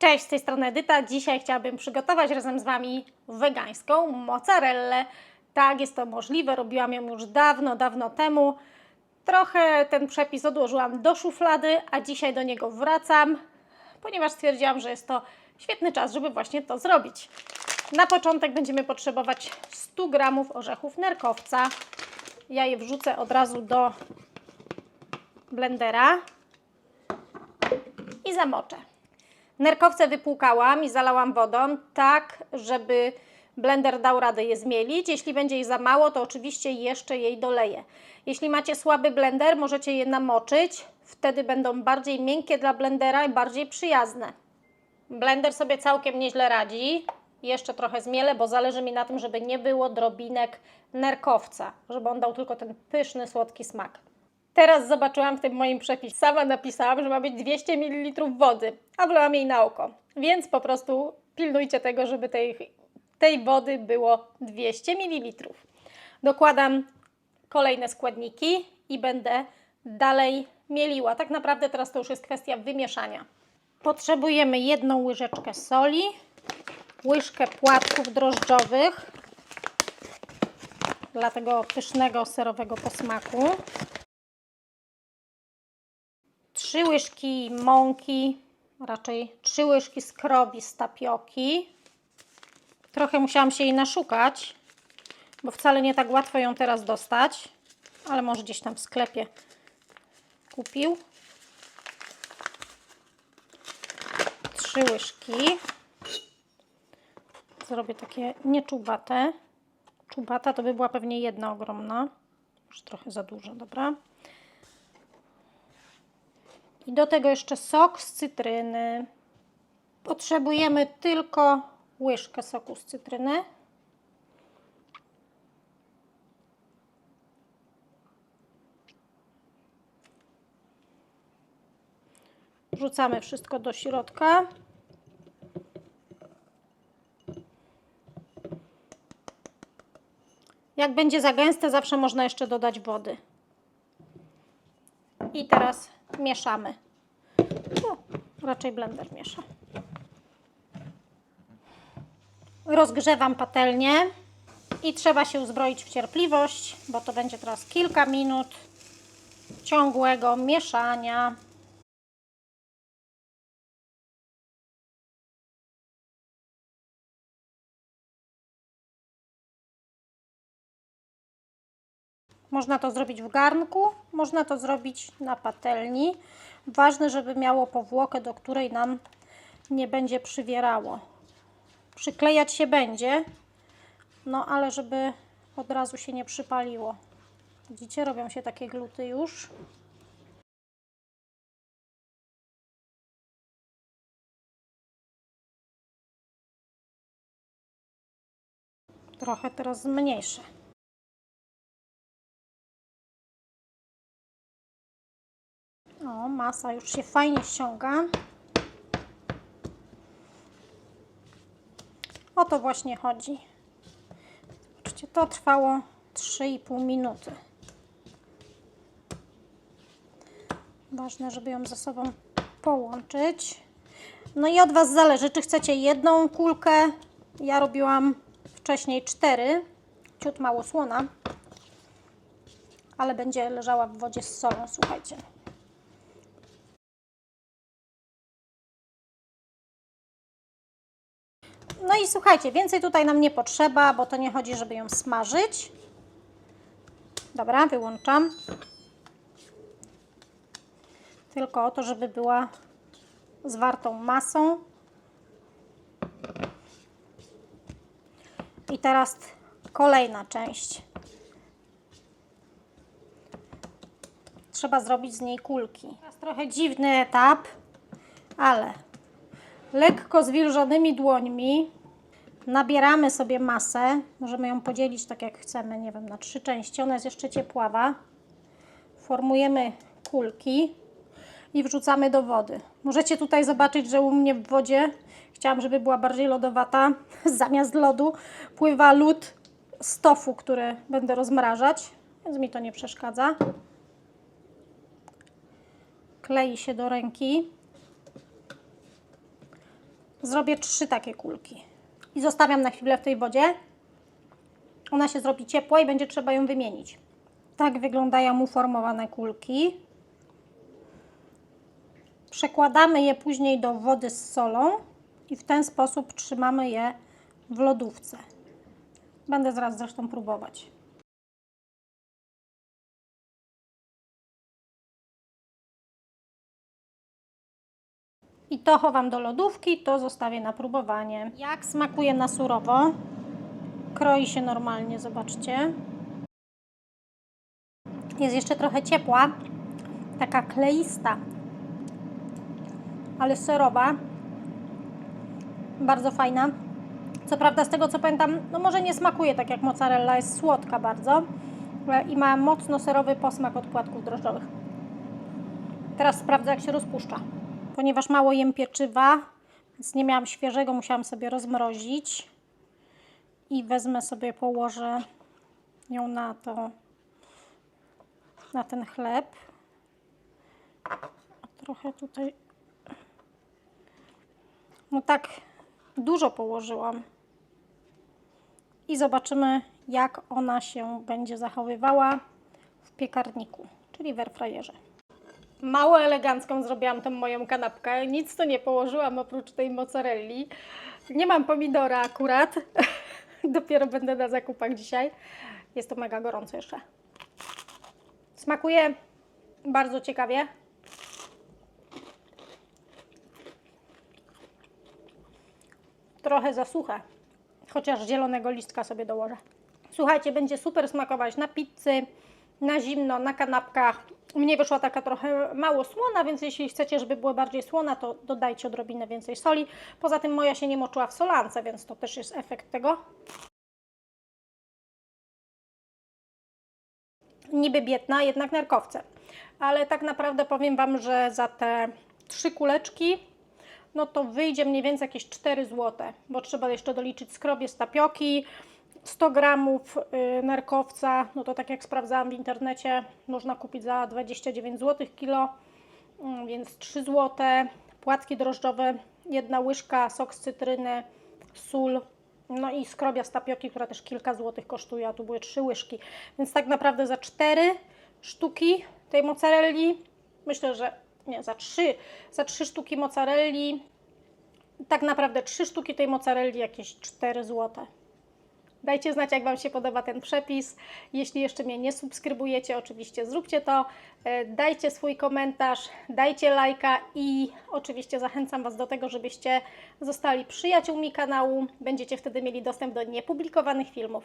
Cześć, z tej strony Edyta. Dzisiaj chciałabym przygotować razem z Wami wegańską mozzarellę. Tak, jest to możliwe, robiłam ją już dawno, dawno temu. Trochę ten przepis odłożyłam do szuflady, a dzisiaj do niego wracam, ponieważ stwierdziłam, że jest to świetny czas, żeby właśnie to zrobić. Na początek będziemy potrzebować 100 g orzechów nerkowca. Ja je wrzucę od razu do blendera i zamoczę. Nerkowce wypłukałam i zalałam wodą, tak żeby blender dał radę je zmielić. Jeśli będzie jej za mało, to oczywiście jeszcze jej doleję. Jeśli macie słaby blender, możecie je namoczyć, wtedy będą bardziej miękkie dla blendera i bardziej przyjazne. Blender sobie całkiem nieźle radzi. Jeszcze trochę zmielę, bo zależy mi na tym, żeby nie było drobinek nerkowca, żeby on dał tylko ten pyszny, słodki smak. Teraz zobaczyłam w tym moim przepisie. Sama napisałam, że ma być 200 ml wody, a wlałam jej na oko. Więc po prostu pilnujcie tego, żeby tej, tej wody było 200 ml. Dokładam kolejne składniki i będę dalej mieliła. Tak naprawdę teraz to już jest kwestia wymieszania. Potrzebujemy jedną łyżeczkę soli, łyżkę płatków drożdżowych dla tego pysznego serowego posmaku. Trzy łyżki mąki, raczej trzy łyżki skrobi z tapioki. Trochę musiałam się jej naszukać, bo wcale nie tak łatwo ją teraz dostać, ale może gdzieś tam w sklepie kupił. Trzy łyżki. Zrobię takie nieczubate. Czubata to by była pewnie jedna ogromna. Już trochę za dużo, dobra. I do tego jeszcze sok z cytryny. Potrzebujemy tylko łyżkę soku z cytryny. Wrzucamy wszystko do środka. Jak będzie za gęste, zawsze można jeszcze dodać wody. I teraz mieszamy. No, raczej blender miesza. Rozgrzewam patelnię i trzeba się uzbroić w cierpliwość, bo to będzie teraz kilka minut ciągłego mieszania. Można to zrobić w garnku, można to zrobić na patelni. Ważne, żeby miało powłokę, do której nam nie będzie przywierało. Przyklejać się będzie, no ale żeby od razu się nie przypaliło. Widzicie, robią się takie gluty już. Trochę teraz zmniejszę. Masa już się fajnie ściąga. O to właśnie chodzi. Zobaczcie, to trwało 3,5 minuty. Ważne, żeby ją ze sobą połączyć. No i od Was zależy, czy chcecie jedną kulkę. Ja robiłam wcześniej cztery. Ciut mało słona. Ale będzie leżała w wodzie z solą, słuchajcie. I słuchajcie, więcej tutaj nam nie potrzeba, bo to nie chodzi, żeby ją smażyć. Dobra, wyłączam. Tylko o to, żeby była zwartą masą. I teraz kolejna część. Trzeba zrobić z niej kulki. Teraz trochę dziwny etap, ale lekko zwilżonymi dłońmi nabieramy sobie masę. Możemy ją podzielić tak jak chcemy, nie wiem, na trzy części. Ona jest jeszcze ciepława. Formujemy kulki i wrzucamy do wody. Możecie tutaj zobaczyć, że u mnie w wodzie, chciałam, żeby była bardziej lodowata, zamiast lodu pływa lód z tofu, który będę rozmrażać, więc mi to nie przeszkadza. Klei się do ręki. Zrobię trzy takie kulki. I zostawiam na chwilę w tej wodzie. Ona się zrobi ciepła i będzie trzeba ją wymienić. Tak wyglądają uformowane kulki. Przekładamy je później do wody z solą i w ten sposób trzymamy je w lodówce. Będę zaraz zresztą próbować. I to chowam do lodówki, to zostawię na próbowanie. Jak smakuje na surowo? Kroi się normalnie, zobaczcie. Jest jeszcze trochę ciepła, taka kleista, ale serowa. Bardzo fajna. Co prawda, z tego co pamiętam, no może nie smakuje tak jak mozzarella, jest słodka bardzo e, i ma mocno serowy posmak od płatków drożdżowych. Teraz sprawdzę, jak się rozpuszcza. Ponieważ mało jem pieczywa, więc nie miałam świeżego, musiałam sobie rozmrozić. I wezmę sobie, położę ją na to, na ten chleb. Trochę tutaj, no tak dużo położyłam. I zobaczymy, jak ona się będzie zachowywała w piekarniku, czyli w airfryerze. Mało elegancką zrobiłam tą moją kanapkę. Nic tu nie położyłam oprócz tej mozzarelli. Nie mam pomidora akurat. Dopiero będę na zakupach dzisiaj. Jest to mega gorąco jeszcze. Smakuje bardzo ciekawie. Trochę za suche, chociaż zielonego listka sobie dołożę. Słuchajcie, będzie super smakować na pizzy, na zimno, na kanapkach. Mnie wyszła taka trochę mało słona, więc jeśli chcecie, żeby była bardziej słona, to dodajcie odrobinę więcej soli. Poza tym moja się nie moczyła w solance, więc to też jest efekt tego. Niby biedna, jednak nerkowce. Ale tak naprawdę powiem Wam, że za te trzy kuleczki, no to wyjdzie mniej więcej jakieś 4 zł, bo trzeba jeszcze doliczyć skrobie z tapioki, 100 gramów y, nerkowca, no to tak jak sprawdzałam w internecie, można kupić za 29 zł kilo, mm, więc 3 zł. Płatki drożdżowe, jedna łyżka, sok z cytryny, sól, no i skrobia z tapioki, która też kilka złotych kosztuje, a tu były 3 łyżki. Więc tak naprawdę za 4 sztuki tej mozzarelli, myślę, że nie, za 3, za 3 sztuki mozzarelli, tak naprawdę 3 sztuki tej mozzarelli jakieś 4 złote. Dajcie znać, jak Wam się podoba ten przepis. Jeśli jeszcze mnie nie subskrybujecie, oczywiście zróbcie to. E, Dajcie swój komentarz, dajcie lajka i oczywiście zachęcam Was do tego, żebyście zostali przyjaciółmi kanału. Będziecie wtedy mieli dostęp do niepublikowanych filmów.